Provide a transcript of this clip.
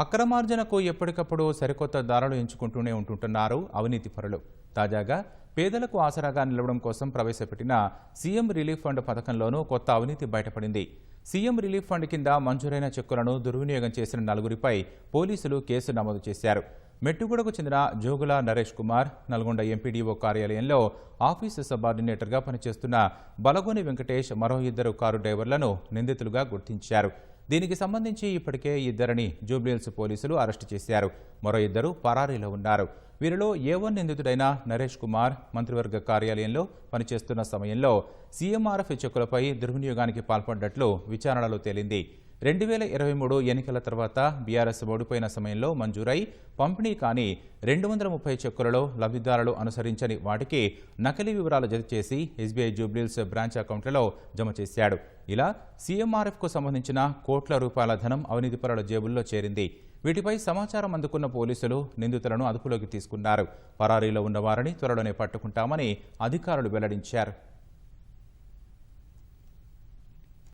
అక్రమార్జనకు ఎప్పటికప్పుడు సరికొత్త దారులు ఎంచుకుంటూనే ఉంటుంటున్నారు అవినీతి పరులు. తాజాగా పేదలకు ఆసరాగా నిలవడం కోసం ప్రవేశపెట్టిన సీఎం రిలీఫ్ ఫండ్ పథకంలోనూ కొత్త అవినీతి బయటపడింది. సీఎం రిలీఫ్ ఫండ్ కింద మంజూరైన చెక్కులను దుర్వినియోగం చేసిన నలుగురిపై పోలీసులు కేసు నమోదు చేశారు. మెట్టుగూడకు చెందిన జోగుల నరేష్ కుమార్ నల్గొండ ఎంపీడీఓ కార్యాలయంలో ఆఫీసు సబార్డినేటర్గా పనిచేస్తున్న బలగోని వెంకటేష్ మరో ఇద్దరు కారు డ్రైవర్లను నిందితులుగా గుర్తించారు. దీనికి సంబంధించి ఇప్పటికే ఇద్దరిని జూబ్లీహిల్స్ పోలీసులు అరెస్టు చేశారు. మరో ఇద్దరు పరారీలో ఉన్నారు. వీరిలో ఏ వన్ నిందితుడైన నరేష్ కుమార్ మంత్రివర్గ కార్యాలయంలో పనిచేస్తున్న సమయంలో సీఎంఆర్ఎఫ్ చెక్కులపై దుర్వినియోగానికి పాల్పడ్డట్లు విచారణలో తేలింది. రెండు వేల ఇరవై మూడు ఎన్నికల తర్వాత బీఆర్ఎస్ ఓడిపోయిన సమయంలో మంజూరై పంపిణీ కాని రెండు వందల ముప్పై చెక్కులలో లబ్ధిదారులు అనుసరించని వాటికి నకిలీ వివరాలు జత చేసి ఎస్బీఐ జూబ్లీల్స్ బ్రాంచ్ అకౌంట్లలో జమ చేశాడు. ఇలా సీఎంఆర్ఎఫ్కు సంబంధించిన కోట్ల రూపాయల ధనం అవినీతిపరుల జేబుల్లో చేరింది. వీటిపై సమాచారం అందుకున్న పోలీసులు నిందితులను అదుపులోకి తీసుకున్నారు. పరారీలో ఉన్నవారిని త్వరలోనే పట్టుకుంటామని అధికారులు వెల్లడించారు.